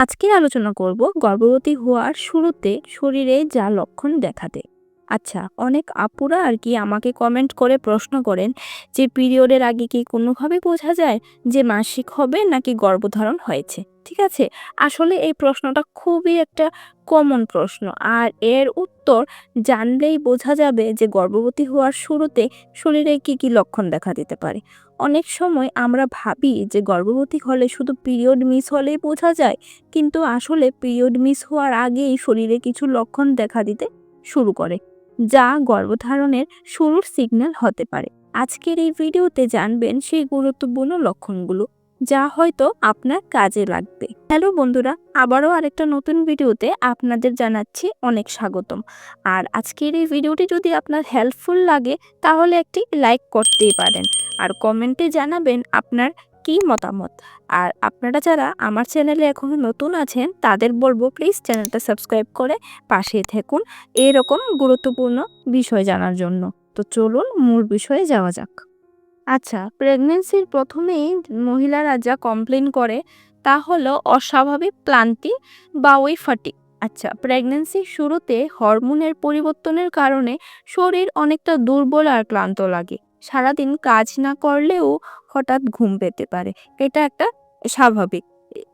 আজকে আলোচনা করব গর্ভবতী হওয়ার শুরুতে শরীরে যা লক্ষণ দেখাতে আচ্ছা অনেক আপুরা আর কি আমাকে কমেন্ট করে প্রশ্ন করেন যে, পিরিয়ডের আগে কি কোনোভাবে বোঝা যায় যে মাসিক হবে নাকি গর্ভধারণ হয়েছে? ঠিক আছে? আসলে এই প্রশ্নটা খুবই একটা কমন প্রশ্ন। আর এর উত্তর জানলেই বোঝা যাবে যে গর্ভবতী হওয়ার শুরুতে শরীরে কি কি লক্ষণ দেখা দিতে পারে। অনেক সময় আমরা ভাবি যে গর্ভবতী হলে শুধু পিরিয়ড মিস হলেই বোঝা যায়, কিন্তু আসলে পিরিয়ড মিস হওয়ার আগেই শরীরে কিছু লক্ষণ দেখা দিতে শুরু করে, যা গর্ভধারণের শুরুর সিগন্যাল হতে পারে। আজকের এই ভিডিওতে জানবেন সেই গুরুত্বপূর্ণ লক্ষণগুলো। যা হয়তো আপনার কাজে লাগবে। হ্যালো বন্ধুরা, আবারও আরেকটা নতুন ভিডিওতে আপনাদের জানাচ্ছি অনেক স্বাগতম। আর আজকের এই ভিডিওটি যদি আপনার হেল্পফুল লাগে, তাহলে একটি লাইক করতেই পারেন। আর কমেন্টে জানাবেন আপনার কি মতামত। আর আপনারা যারা আমার চ্যানেলে এখনও নতুন আছেন, তাদের বলব প্লিজ চ্যানেলটা সাবস্ক্রাইব করে পাশে থাকুন। এরকম গুরুত্বপূর্ণ বিষয় জানার জন্য। তো চলুন মূল বিষয়ে যাওয়া যাক। আচ্ছা প্রেগনেন্সির প্রথমেই মহিলারা যা কমপ্লেন করে তা হলো অস্বাভাবিক ক্লান্তি বা ওই ফাটিক আচ্ছা প্রেগনেন্সির শুরুতে হরমোনের পরিবর্তনের কারণে শরীর অনেকটা দুর্বল আর ক্লান্ত লাগে। সারাদিন কাজ না করলেও হঠাৎ ঘুম পেতে পারে। এটা একটা স্বাভাবিক।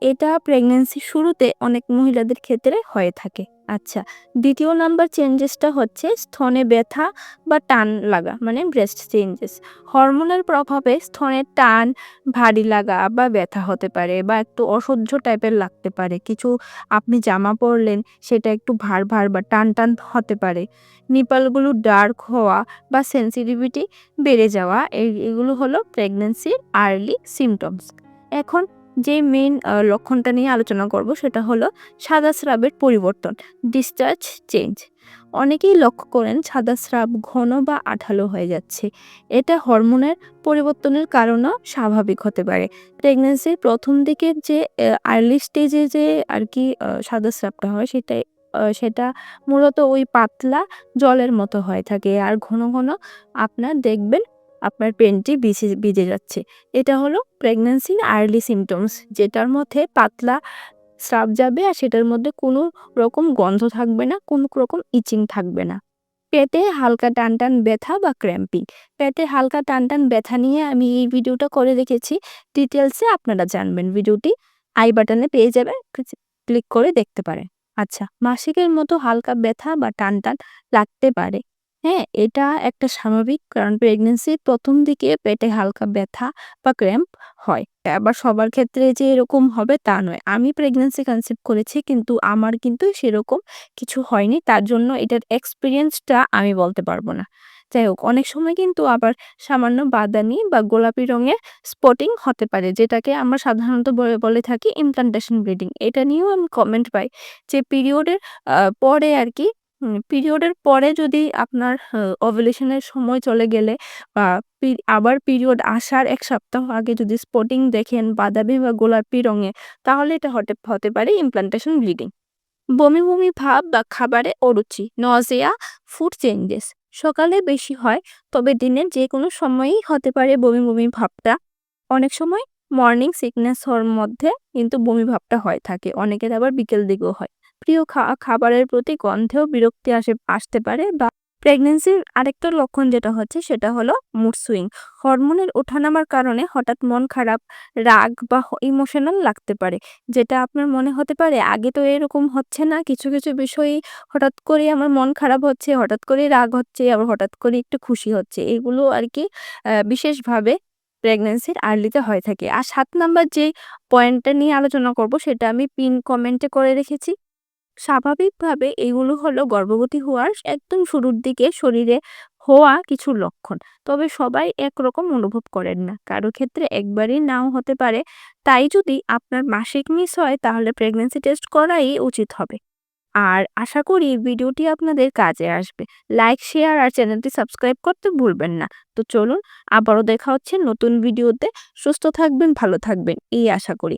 এটা প্রেগনেন্সির শুরুতে অনেক মহিলাদের ক্ষেত্রে হয়ে থাকে। আচ্ছা দ্বিতীয় নাম্বার চেঞ্জেসটা হচ্ছে স্তনে ব্যথা বা টান লাগা মানে ব্রেস্ট চেঞ্জেস হরমোনের প্রভাবে স্তনের টান, ভারী লাগা বা ব্যথা হতে পারে বা একটু অসহ্য টাইপের লাগতে পারে। কিছু আপনি জামা পরলেন, সেটা একটু ভার ভার বা টান টান হতে পারে। নিপালগুলো ডার্ক হওয়া বা সেন্সিটিভিটি বেড়ে যাওয়া এগুলো হলো প্রেগনেন্সির আর্লি সিমটমস এখন যে মেন লক্ষণটা নিয়ে আলোচনা করব সেটা হলো সাদা স্রাবের পরিবর্তন ডিসচার্জ চেঞ্জ অনেকেই লক্ষ্য করেন সাদা স্রাব ঘন বা আঠালো হয়ে যাচ্ছে। এটা হরমোনের পরিবর্তনের কারণেও স্বাভাবিক হতে পারে। প্রেগনেন্সির প্রথম দিকের যে আর্লি স্টেজে যে আর কি সাদা স্রাবটা হয় সেটাই সেটা মূলত ওই পাতলা জলের মতো হয়ে থাকে। আর ঘন ঘন আপনার দেখবেন আপনার পেনটি ভিজে ভিজে যাচ্ছে। এটা হলো প্রেগন্যান্সির আর্লি সিমটমস যেটার মধ্যে পাতলা স্রাব যাবে আর সেটার মধ্যে কোনো রকম গন্ধ থাকবে না, কোনো রকম ইচিং থাকবে না। পেটে হালকা টান টান ব্যথা বা ক্র্যাম্পিং পেটে হালকা টান টান ব্যথা নিয়ে আমি এই ভিডিওটা করে রেখেছি ডিটেলসে আপনারা জানবেন। ভিডিওটি আই বাটনে পেয়ে যাবে ক্লিক করে দেখতে পারেন। আচ্ছা মাসিকের মতো হালকা ব্যথা বা টান টান লাগতে পারে। হ্যাঁ, এটা একটা স্বাভাবিক কারণ প্রেগনেন্সির প্রথম দিকে পেটে হালকা ব্যথা বা ক্র্যাম্প হয়। আবার সবার ক্ষেত্রে যে এরকম হবে তা নয়। আমি প্রেগনেন্সি কনসেপ্ট করেছি কিন্তু আমার কিন্তু সেরকম কিছু হয়নি। তার জন্য এটার এক্সপিরিয়েন্সটা আমি বলতে পারব না। যাই হোক অনেক সময় কিন্তু আবার সামান্য বাদামি বা গোলাপি রঙের স্পটিং হতে পারে যেটাকে আমরা সাধারণত বলে থাকি ইমপ্লান্টেশন ব্লিডিং। এটা নিয়েও আমি কমেন্ট পাই যে পিরিয়ডের পরে আর কি পিরিয়ডের পরে যদি আপনার ওভুলেশনের সময় চলে গেলে বা আবার পিরিয়ড আসার এক সপ্তাহ আগে যদি স্পটিং দেখেন বাদামি বা গোলাপি রঙে, তাহলে এটা হতে হতে পারে ইমপ্লান্টেশন ব্লিডিং বমি বমি ভাব বা খাবারে অরুচি নজিয়া ফুড চেঞ্জেস সকালে বেশি হয়, তবে দিনের যে কোনো সময়ই হতে পারে বমি বমি ভাবটা। অনেক সময় মর্নিং সিকনেস হওয়ার মধ্যে কিন্তু বমি ভাবটা হয়, থাকে। অনেকের আবার বিকেল দিকেও হয়। প্রিয় খাবারের প্রতি গন্ধেও বিরক্তি আসে, আসতে পারে বা প্রেগনেন্সির আরেকটা লক্ষণ যেটা হচ্ছে সেটা হলো মুড সুইং হরমোনের ওঠানামার কারণে হঠাৎ মন খারাপ, রাগ বা ইমোশনাল লাগতে পারে, যেটা আপনার মনে হতে পারে আগে তো এরকম হচ্ছে না, কিছু কিছু বিষয়ে হঠাৎ করে আমার মন খারাপ হচ্ছে, হঠাৎ করে রাগ হচ্ছে, আবার হঠাৎ করে একটু খুশি হচ্ছে, এগুলো আর কি বিশেষভাবে প্রেগনেন্সির আর্লিতে হয়ে থাকে। আর সাত নাম্বার যে পয়েন্টটা নিয়ে আলোচনা করব সেটা আমি পিন কমেন্টে করে রেখেছি। স্বাভাবিকভাবে এগুলো হলো গর্ভবতী হওয়ার একদম শুরুর দিকে শরীরে হওয়া কিছু লক্ষণ। তবে সবাই একরকম অনুভব করেন না। কারও ক্ষেত্রে একবারই নাও হতে পারে। তাই যদি আপনার মাসিক মিস হয়, তাহলে প্রেগনেন্সি টেস্ট করাই উচিত হবে। আর আশা করি ভিডিওটি আপনাদের কাজে আসবে। লাইক শেয়ার আর চ্যানেলটি সাবস্ক্রাইব করতে ভুলবেন না। তো চলুন, আবারও দেখা হচ্ছে নতুন ভিডিওতে। সুস্থ থাকবেন, ভালো থাকবেন। এই আশা করি।